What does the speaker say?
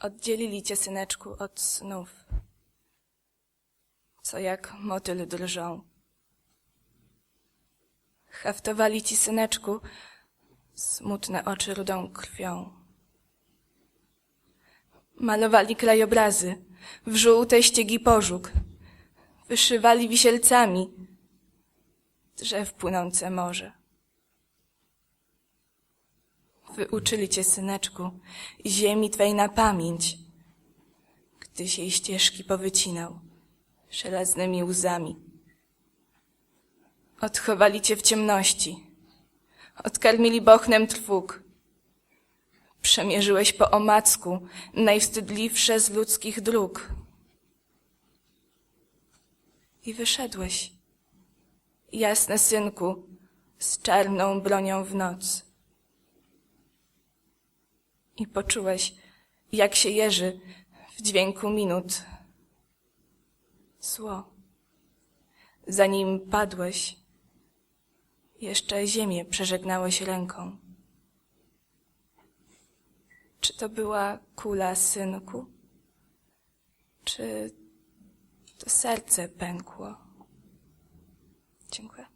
Oddzielili cię, syneczku, od snów, co jak motyl drżą. Haftowali ci, syneczku, smutne oczy rudą krwią. Malowali krajobrazy, w żółte ściegi pożóg, wyszywali wisielcami drzew płynące morze. Wyuczyli cię, syneczku, ziemi twej na pamięć, gdyś jej ścieżki powycinał żelaznymi łzami. Odchowali cię w ciemności, odkarmili bochnem trwóg. Przemierzyłeś po omacku najwstydliwsze z ludzkich dróg. I wyszedłeś, jasny synku, z czarną bronią w noc. I poczułeś, jak się jeży w dźwięku minut. Zło. Zanim padłeś, jeszcze ziemię przeżegnałeś ręką. Czy to była kula, synku? Czy to serce pękło? Dziękuję.